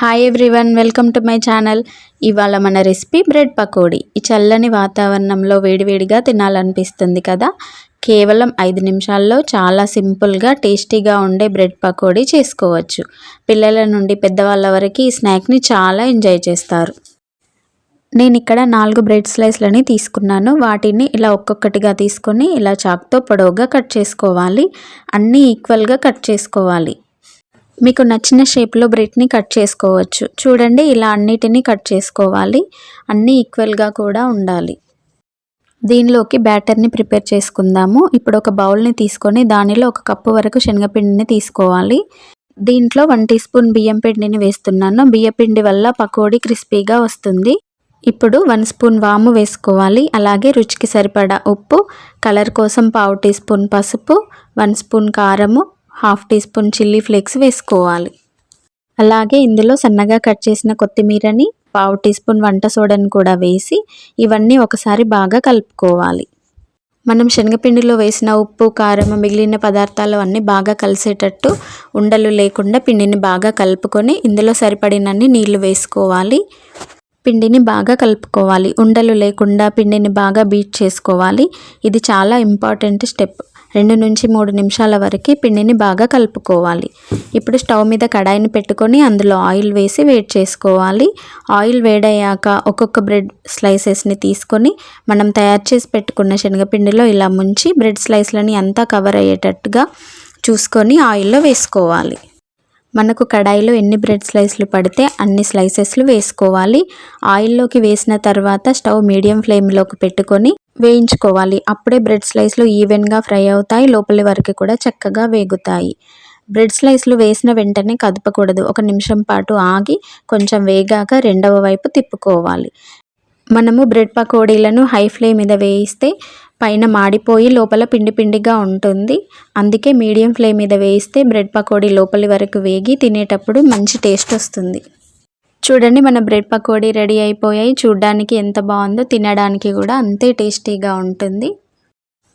Hi everyone welcome to my channel ఇవాళ మన recipe bread pakodi. ఈ చల్లని వాతావరణంలో వేడివేడిగా తినాలనిపిస్తుంది కదా? కేవలం ఐదు నిమిషాల్లో చాలా సింపుల్గా టేస్టీగా ఉండే బ్రెడ్ పకోడీ చేసుకోవచ్చు. పిల్లల నుండి పెద్దవాళ్ళ వరకు ఈ స్నాక్ని చాలా ఎంజాయ్ చేస్తారు. నేను ఇక్కడ నాలుగు బ్రెడ్ స్లైస్లని తీసుకున్నాను. వాటిని ఇలా ఒక్కొక్కటిగా తీసుకొని ఇలా చాక్తో పొడవుగా కట్ చేసుకోవాలి. అన్నీ ఈక్వల్గా కట్ చేసుకోవాలి. మీకు నచ్చిన షేప్లో బ్రెడ్ని కట్ చేసుకోవచ్చు. చూడండి ఇలా అన్నిటినీ కట్ చేసుకోవాలి. అన్నీ ఈక్వల్గా కూడా ఉండాలి. దీనిలోకి బ్యాటర్ని ప్రిపేర్ చేసుకుందాము. ఇప్పుడు ఒక బౌల్ని తీసుకొని దానిలో ఒక కప్పు వరకు శనగపిండిని తీసుకోవాలి. దీంట్లో వన్ టీ స్పూన్ బియ్యం పిండిని వేస్తున్నాను. బియ్యపిండి వల్ల పకోడీ క్రిస్పీగా వస్తుంది. ఇప్పుడు వన్ స్పూన్ వాము వేసుకోవాలి. అలాగే రుచికి సరిపడా ఉప్పు కలర్ కోసం పావు టీ స్పూన్ పసుపు వన్ స్పూన్ కారము half teaspoon chilli flakes వేసుకోవాలి. అలాగే ఇందులో సన్నగా కట్ చేసిన కొత్తిమీరని పావు టీ స్పూన్ వంట సోడాని కూడా వేసి ఇవన్నీ ఒకసారి బాగా కలుపుకోవాలి. మనం శనగపిండిలో వేసిన ఉప్పు కారం మిగిలిన పదార్థాలు అన్నీ బాగా కలిసేటట్టు ఉండలు లేకుండా పిండిని బాగా కలుపుకొని ఇందులో సరిపడినన్ని నీళ్ళు వేసుకోవాలి. పిండిని బాగా కలుపుకోవాలి. ఉండలు లేకుండా పిండిని బాగా బీట్ చేసుకోవాలి. ఇది చాలా ఇంపార్టెంట్ స్టెప్. రెండు నుంచి మూడు నిమిషాల వరకు పిండిని బాగా కలుపుకోవాలి. ఇప్పుడు స్టవ్ మీద కడాయిని పెట్టుకొని అందులో ఆయిల్ వేసి వేడి చేసుకోవాలి. ఆయిల్ వేడయ్యాక ఒక్కొక్క బ్రెడ్ స్లైసెస్ని తీసుకొని మనం తయారు చేసి పెట్టుకున్న శనగపిండిలో ఇలా ముంచి బ్రెడ్ స్లైస్లని అంతా కవర్ అయ్యేటట్టుగా చూసుకొని ఆయిల్లో వేసుకోవాలి. మనకు కడాయిలో ఎన్ని బ్రెడ్ స్లైస్లు పడితే అన్ని స్లైసెస్లు వేసుకోవాలి. ఆయిల్లోకి వేసిన తర్వాత స్టవ్ మీడియం ఫ్లేమ్లోకి పెట్టుకొని వేయించుకోవాలి. అప్పుడే బ్రెడ్ స్లైస్లు ఈవెన్గా ఫ్రై అవుతాయి. లోపలి వరకు కూడా చక్కగా వేగుతాయి. బ్రెడ్ స్లైస్లు వేసిన వెంటనే కదపకూడదు. ఒక నిమిషం పాటు ఆగి కొంచెం వేగాక రెండవ వైపు తిప్పుకోవాలి. మనము బ్రెడ్ పకోడీలను హై ఫ్లేమ్ మీద వేయిస్తే పైన మాడిపోయి లోపల పిండి పిండిగా ఉంటుంది. అందుకే మీడియం ఫ్లేమ్ మీద వేయిస్తే బ్రెడ్ పకోడీ లోపలి వరకు వేగి తినేటప్పుడు మంచి టేస్ట్ వస్తుంది. చూడండి మన బ్రెడ్ పకోడీ రెడీ అయిపోయాయి. చూడ్డానికి ఎంత బాగుందో తినడానికి కూడా అంతే టేస్టీగా ఉంటుంది.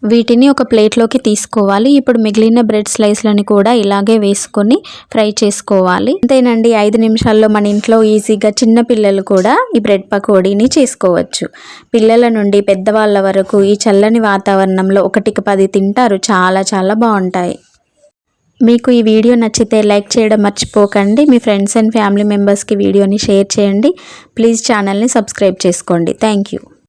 వీటిని ఒక ప్లేట్లోకి తీసుకోవాలి. ఇప్పుడు మిగిలిన బ్రెడ్ స్లైస్లని కూడా ఇలాగే వేసుకొని ఫ్రై చేసుకోవాలి. అంతేనండి ఐదు నిమిషాల్లో మన ఇంట్లో ఈజీగా చిన్న పిల్లలు కూడా ఈ బ్రెడ్ పకోడీని చేసుకోవచ్చు. పిల్లల నుండి పెద్దవాళ్ళ వరకు ఈ చల్లని వాతావరణంలో ఒకటికి పది తింటారు. చాలా చాలా బాగుంటాయి. మీకు ఈ వీడియో నచ్చితే లైక్ చేయడం మర్చిపోకండి. మీ ఫ్రెండ్స్ అండ్ ఫ్యామిలీ మెంబర్స్కి వీడియోని షేర్ చేయండి. ప్లీజ్ ఛానల్ని సబ్స్క్రైబ్ చేసుకోండి. Thank you.